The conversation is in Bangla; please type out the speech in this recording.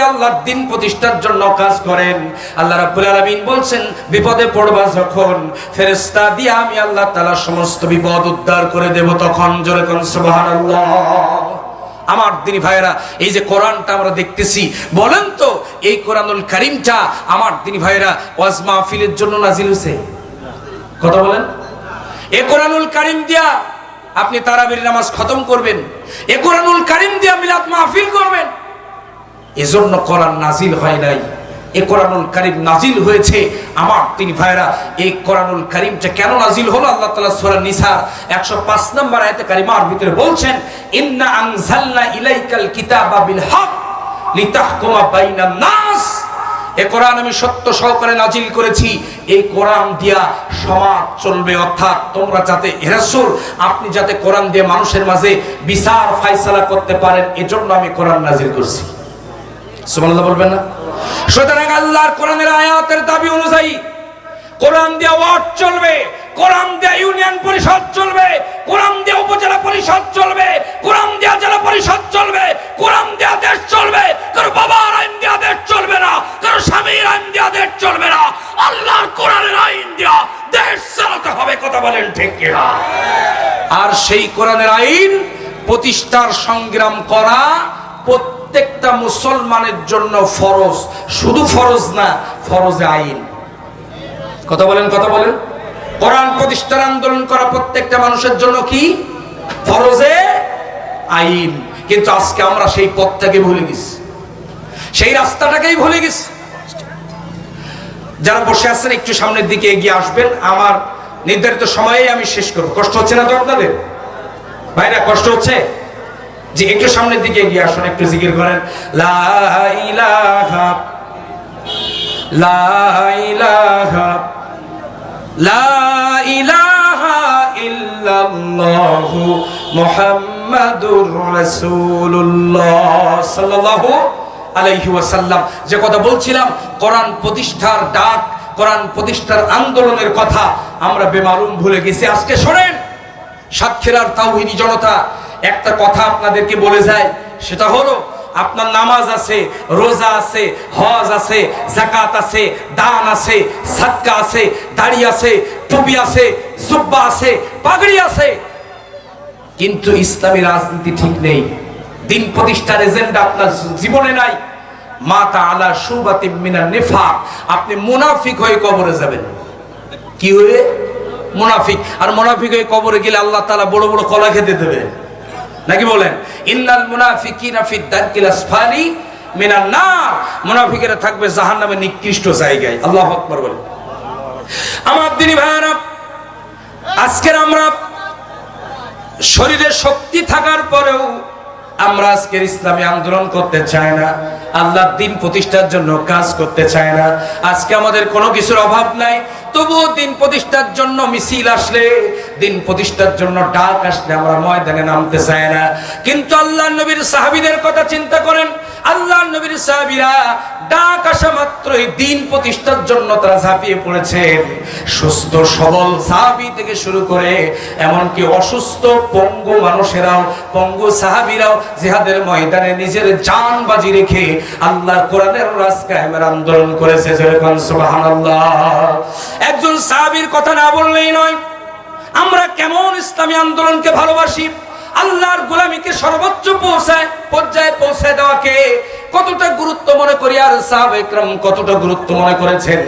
দিয়ে আল্লাহর দিন প্রতিষ্ঠার জন্য কাজ করেন। আল্লাহ রাব্বুল আলামিন বলছেন, বিপদে পড়বা যখন ফেরেশতা দিয়ে আমি আল্লাহ তাআলা সমস্ত বিপদ উদ্ধার করে দেব তখন, জোরে কোন সুবহানাল্লাহ। আমার দিনী ভাইয়েরা, এই যে কোরআনটা আমরা দেখতেছি, বলেন তো, এই কোরআনুল কারিমটা আমার দিনী ভাইয়েরা ওয়াজ মাহফিলের জন্য নাজিল হয়েছে? কথা বলেন। এ কোরআনুল কারিম দিয়া আপনি তারাবির নামাজ খতম করবেন। এ কোরআনুল কারিম দিয়া মিলাদ মাহফিল করবেন। এজন্য কোরআন নাজিল হয় নাই। এ কোরআনুল কারিম নাজিল হয়েছে। আমার তিনি ভাইরা এই কোরআনুল কারিমটা কেন নাজিল হলো? আল্লাহ তাআলা সূরা নিসা 105 নম্বর আয়াতে কারিমার ভিতরে বলছেন, ইন্না আনজালনা ইলাইকাল কিতাবা বিল হক লিতাহকুমা বাইনান নাস। এ কোরআন আমি সত্য সহকারে নাজিল করেছি। এই কোরআন দিয়া সমাজ চলবে, অর্থাৎ তোমরা যাতে হেরাসুল আপনি যাতে কোরআন দিয়ে মানুষের মাঝে বিচার ফাইসালা করতে পারেন, এজন্য আমি কোরআন নাজিল করছি। সুবহানাল্লাহ বলবেন না? সুতরাং আল্লাহর কোরআনের আয়াতের দাবি অনুযায়ী কোরআন দিয়ে ওয়ার্ড চলবে, কোরআন দিয়ে ইউনিয়ন পরিষদ চলবে, কোরআন দিয়ে উপজেলা পরিষদ চলবে, কোরআন দিয়ে জেলা পরিষদ চলবে, কোরআন দিয়ে দেশ চলবে বাবার আইন দিয়ে দেশ চলবে না, কারও স্বামীর আইন দিয়ে দেশ চলবে না, আল্লাহর কোরআনের আইন দিয়া দেশ চালাতে হবে, কথা বলেন ঠিক আর সেই কোরআনের আইন প্রতিষ্ঠার সংগ্রাম করা প্রত্যেকটা মুসলমানের জন্য ফরজ। শুধু ফরজ না, ফরজে আইন। কথা বলেন কথা বলেন। কোরআন প্রতিষ্ঠার আন্দোলন করা প্রত্যেকটা মানুষের জন্য কি? ফরজে আইন। কিন্তু আজকে আমরা সেই পথটাকে ভুলে গেছি। সেই রাস্তাটাকেই ভুলে গেছি। যারা বসে আছেন, একটু সামনের দিকে এগিয়ে আসবেন। আমার নির্ধারিত সময়ে আমি শেষ করব। কষ্ট হচ্ছে না তো আপনাদের? ভাইরা, কষ্ট হচ্ছে? যে একটু সামনের দিকে এগিয়ে আসুন, একটু জিকির করেন। যে কথা বলছিলাম, কোরআন প্রতিষ্ঠার ডাক, কোরআন প্রতিষ্ঠার আন্দোলনের কথা, আমরা বেমালুম ভুলে গেছি। আজকে শোনেন, সাতক্ষীরার তাওহিদি জনতা একটা কথা আপনাদেরকে বলে যায়, সেটা হলো, আপনার নামাজ আছে, রোজা আছে, হজ আছে জাকাত আছে, দান আছে, সাদকা আছে, দাড়ি আছে, টুপি আছে, জুব্বা আছে, পাগড়ি আছে। কিন্তু ইসলামী রাজনীতি ঠিক নেই। দিন প্রতিষ্ঠার এজেন্ডা আপনার জীবনে নাই। মাতা আলা সুবাতি মিনার নেফাক। আপনি মুনাফিক হয়ে কবরে যাবেন। কি হয়ে? মুনাফিক। আর মুনাফিক হয়ে কবরে গেলে আল্লাহ তালা বড় বড় কলা খেতে দেবে। নাকি বলেন? ইন্নাল মুনাফিকিনা ফিদ দারকিল আসফালি মিনান নার। মুনাফিকেরা থাকবে জাহান্নামের নিকৃষ্ট জায়গায়। আল্লাহু আকবার বলেন। আমার দিনী ভাইরা আজকের আমরা শরীরে শক্তি থাকার পরেও আমরা আজকের ইসলামী আন্দোলন করতে চাই না। আল্লাহর দিন প্রতিষ্ঠার জন্য কাজ করতে চায় না। আজকে আমাদের কোনো কিছুর অভাব নাই। তবুও দিন প্রতিষ্ঠার জন্য মিছিল আসলে দিন প্রতিষ্ঠার জন্য ডাক আসলে আমরা ময়দানে নামতে চাই না। কিন্তু আল্লাহ নবীর সাহাবিদের কথা চিন্তা করেন, আল্লাহ নবীর সাহাবিরা ডাক আসা মাত্রই দিন প্রতিষ্ঠার জন্য তারা ঝাঁপিয়ে পড়েছেন। সুস্থ, সবল সাহাবি থেকে শুরু করে এমনকি অসুস্থ, পঙ্গু মানুষেরাও, পঙ্গু সাহাবিরাও জিহাদের ময়দানে নিজের জান বাজি রেখে আল্লাহর কোরআনের রাজ আন্দোলন করেছে। যেরকম সুবহানাল্লাহ। একজন সাহাবীর কথা না বললেই নয় আমরা কেমন ইসলামী আন্দোলনকে ভালোবাসি? আল্লাহর গোলামীকে সর্বোচ্চ পৌঁছায় পর্যায়ে পৌঁছে দেওয়াকে কতটা গুরুত্ব মনে করি আর সাহাব কতটা গুরুত্ব মনে করেছেন?